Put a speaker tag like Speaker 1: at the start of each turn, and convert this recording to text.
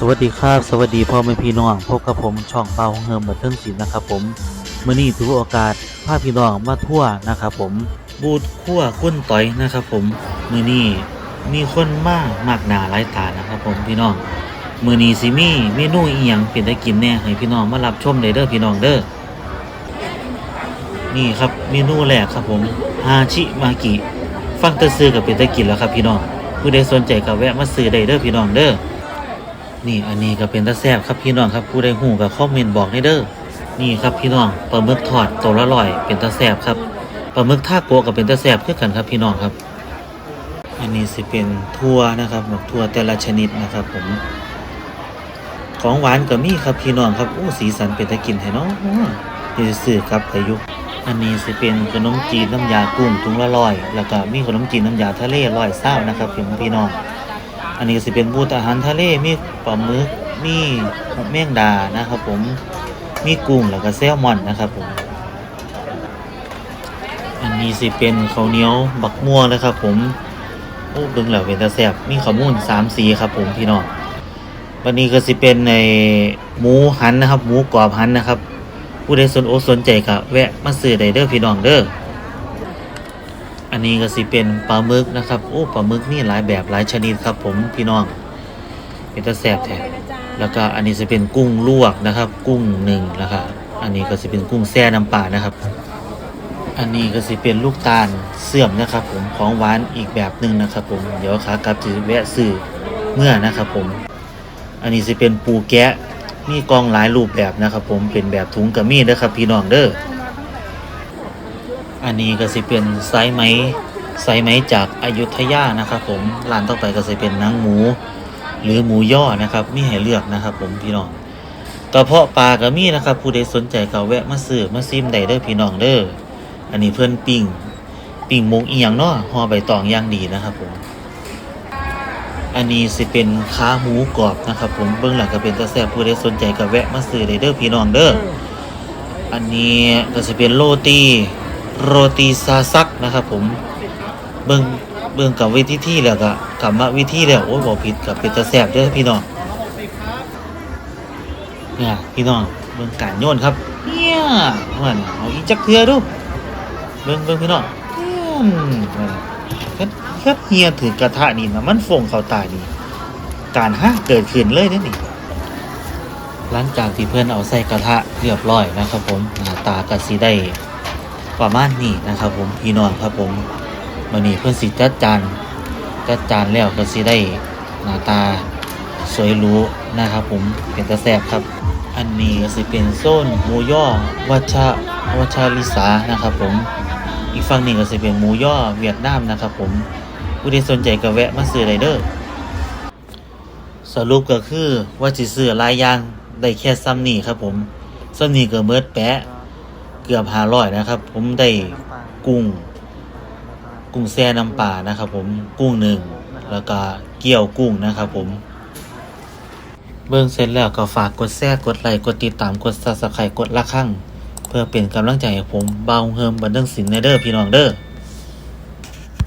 Speaker 1: สวัสดีครับสวัสดีพ่อแม่พี่น้องพบกับผมช่องเปาของเฮิมบันเทิงศิลป์นะครับผมมื่อนี้ถือโอกาสพาพี่น้องมาทั่วนะครับผมบูธขั้วก้นต่อยนะครับผมมื่อนี้มีคนมากมากหนาหลายตานะครับผมพี่น้องมื่อนี้สิมีเมนูอีหยังเป็นตะกินแน่ให้พี่น้องมารับชมได้เด้อพี่น้องเด้อนี่ครับเมนูแรกครับผมฮาชิมากิฟังแตะซื้อกับเป็นตะกินแล้วครับพี่น้องผู้ใดสนใจก็แวะมาซื้อได้เด้อพี่น้องเด้อ นี่อันนี้ก็เป็นตะแซบครับพี่น้องครับผู้ใดหูกับคอมเมนต์บอกให้เด้อนี่ครับพี่น้องปลาหมึกทอดตัวละร้อยเป็นตะแซบครับปลาหมึกท่าโกะกับเป็นตะแซบคือกันครับพี่น้องครับ อันนี้สิเป็นทั่วนะครับหมกทั่วแต่ละชนิดนะครับ ผม ของหวานก็มีครับพี่น้องครับโอ้สีสันเป็นตะกินให้เนาะนี่จะซื้อครับประยุอันนี้สิเป็นขนมจีนน้ำยากุ้งถุงละร้อย แล้วก็มีขนมจีนน้ำยาทะเลร้อยเศร้านะครับพี่พี่น้อง อันนี้สิเป็นบูธอาหารทะเลมีปลาหมึกมีแมงดานะครับผมมีกุ้งแล้วก็แซลมอนนะครับผมอันนี้สิเป็นข้าวเหนียวบักม่วงนะครับ ผมโอ้เบิ่งแล้วเป็นตาแซบมีข้าวมูลสามสีครับ ผมพี่น้องวันนี้ก็สิเป็นในหมูหันนะครับ หมูกรอบหันนะครับ ผู้ใดสนอกสนใจก็แวะมาซื้อได้เด้อพี่น้องเด้อ อันนี้ก็สิเป็นปลาหมึกนะครับ โอ้ปลาหมึกนี่หลายแบบหลายชนิดครับ ผมพี่น้องเป็นตะแสบแท้แล้วก็อันนี้จะเป็นกุ้งลวกนะครับ กุ้งหนึ่งแล้วก็อันนี้ก็จะเป็นกุ้งแช่น้ำปลานะครับ อันนี้ก็สิเป็นลูกตาลเสื่อมนะครับ ผมของหวานอีกแบบหนึ่งนะครับ ผมเดี๋ยวขากลับจะแวะซื้อเมื่อนะครับผม อันนี้จะเป็นปูแกะมีกองหลายรูปแบบนะครับ ผมเป็นแบบถุงกระมีนะครับ พี่น้องเด้อ อันนี้ก็สิเป็นไซส์ไหมไซส์ไหมจากอายุทยานะครับผมร้านต่อไปก็จะเป็นนังหมู หรือหมูย่อนะครับมีให้เลือกนะครับ ผมพี่น้องกระเพาะปลาก็มีนะครับ ผู้ใดสนใจก็แวะมาซื้อมาซิมได้เด้อพี่น้องเด้ออันนี้เพื่อนปิ้งปิ้งหมุกอีหยังเนาะห่อใบตองอย่างดีนะครับผมอันนี้สิเป็นขาหมูกรอบนะครับ ผมเบื้องหลังก็เป็นตะแซ่บผู้ใดสนใจก็แวะมาซื้อได้เด้อพี่น้องเด้ออันนี้ก็จะเป็นโรตี โรตีซาซักนะครับผมเบื้องเบื้องกับวิธีที่แล้วก็กลับมาวิธีแล้วโอ้ยบอกผิดกับเป็นตะแซ่บเด้อพี่น้องเนี่ยพี่น้องเบื้องการโยนครับเนี่ยมันเอาอีจักเทือดูเบื้องเบื้องพี่น้องอืมนั่นน่ะแค่แค่เฮียถือกระทะนี่นะมันฟงเขาตายนี่การห้าเกิดขึ้นเลยนี่นี่หลังจากที่เพื่อนเอาใส่กระทะเรียบร้อยนะครับผมหน้าตากระสีได้ ประมาณนี้นะครับ ผมพี่น้องครับผมวันนี้เพื่อนสิจัดจานจัดจานแล้วก็สิได้หน้าตาสวยรู้นะครับ ผมเป็นตะแซบครับ อันนี้ก็สิเป็นโซนหมูย่อวัชวัชลิสานะครับ ผมอีกฝั่งหนึ่งก็จะเป็นหมูย่อเวียดนามนะครับ ผมผู้ที่สนใจก็แวะมาซื้อไดเด้อสรุปก็คือว่าสิซื้อลายยางได้แค่ซ้ำนี่ครับผมซ้ำนี่ก็เมิดแปะ เกือบห้าร้อยนะครับ ผมได้กุ้ง กุ้งแซ่น้ำปลานะครับ ผมกุ้งหนึ่งแล้วก็เกี๊ยวกุ้งนะครับ ผม เบื้องเสร็จแล้วก็ฝากกดแชร์กดไลค์กดติดตามกดซับสไครต์กดละครั้งเพื่อเป็นกำลังใจให้ผมเบาเฮิมบันเทิงศิลป์ในเด้อพี่น้องเด้อ